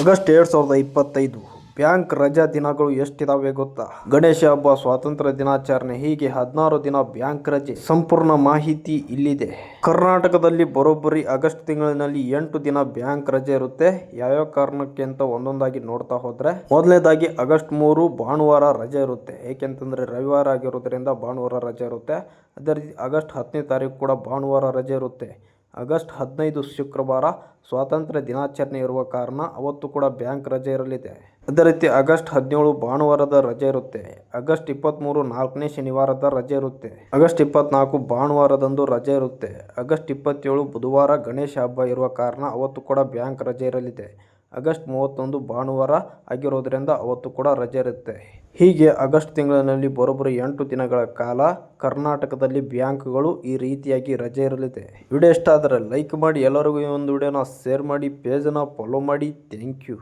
August ಎರಡ್ ಸಾವಿರದ ಇಪ್ಪತ್ತೈದು. ಬ್ಯಾಂಕ್ ರಜಾ ದಿನಗಳು ಎಷ್ಟಿದಾವೆ ಗೊತ್ತಾ? ಗಣೇಶ ಹಬ್ಬ, ಸ್ವಾತಂತ್ರ್ಯ ದಿನಾಚರಣೆ, ಹೀಗೆ ಹದಿನಾರು ದಿನ ಬ್ಯಾಂಕ್ ರಜೆ. ಸಂಪೂರ್ಣ ಮಾಹಿತಿ ಇಲ್ಲಿದೆ. ಕರ್ನಾಟಕದಲ್ಲಿ ಬರೋಬ್ಬರಿ ಆಗಸ್ಟ್ ತಿಂಗಳಿನಲ್ಲಿ ಎಂಟು ದಿನ ಬ್ಯಾಂಕ್ ರಜೆ ಇರುತ್ತೆ. ಯಾವ್ಯಾವ ಕಾರಣಕ್ಕೆ ಅಂತ ಒಂದೊಂದಾಗಿ ನೋಡ್ತಾ ಹೋದ್ರೆ, ಮೊದಲನೇದಾಗಿ ಆಗಸ್ಟ್ ಮೂರು ಭಾನುವಾರ ರಜೆ ಇರುತ್ತೆ. ಏಕೆಂತಂದ್ರೆ ರವಿವಾರ ಆಗಿರೋದ್ರಿಂದ ಭಾನುವಾರ ರಜೆ ಇರುತ್ತೆ. ಅದೇ ರೀತಿ ಆಗಸ್ಟ್ ಹತ್ತನೇ ತಾರೀಕು ಕೂಡ ಭಾನುವಾರ ರಜೆ ಇರುತ್ತೆ. ಆಗಸ್ಟ್ ಹದಿನೈದು ಶುಕ್ರವಾರ ಸ್ವಾತಂತ್ರ್ಯ ದಿನಾಚರಣೆ ಇರುವ ಕಾರಣ ಅವತ್ತು ಕೂಡ ಬ್ಯಾಂಕ್ ರಜೆ ಇರಲಿದೆ. ಅದೇ ರೀತಿ ಆಗಸ್ಟ್ ಹದಿನೇಳು ಭಾನುವಾರದ ರಜೆ ಇರುತ್ತೆ. ಆಗಸ್ಟ್ ಇಪ್ಪತ್ತ್ಮೂರು ನಾಲ್ಕನೇ ಶನಿವಾರದ ರಜೆ ಇರುತ್ತೆ. ಆಗಸ್ಟ್ ಇಪ್ಪತ್ನಾಲ್ಕು ಭಾನುವಾರದಂದು ರಜೆ ಇರುತ್ತೆ. ಆಗಸ್ಟ್ ಇಪ್ಪತ್ತೇಳು ಬುಧವಾರ ಗಣೇಶ ಹಬ್ಬ ಇರುವ ಕಾರಣ ಅವತ್ತು ಕೂಡ ಬ್ಯಾಂಕ್ ರಜೆ ಇರಲಿದೆ. ಆಗಸ್ಟ್ ಮೂವತ್ತೊಂದು ಭಾನುವಾರ ಆಗಿರೋದ್ರಿಂದ ಅವತ್ತು ಕೂಡ ರಜೆ ಇರುತ್ತೆ. ಹೀಗೆ ಆಗಸ್ಟ್ ತಿಂಗಳಿನಲ್ಲಿ ಬರೋಬ್ಬರಿ ಎಂಟು ದಿನಗಳ ಕಾಲ ಕರ್ನಾಟಕದಲ್ಲಿ ಬ್ಯಾಂಕ್ಗಳು ಈ ರೀತಿಯಾಗಿ ರಜೆ ಇರಲಿದೆ. ವಿಡಿಯೋ ಇಷ್ಟ ಆದರೆ ಲೈಕ್ ಮಾಡಿ, ಎಲ್ಲರಿಗೂ ಈ ಒಂದು ವಿಡಿಯೋನ ಶೇರ್ ಮಾಡಿ ಪೇಜನ್ನು ಫಾಲೋ ಮಾಡಿ. Thank you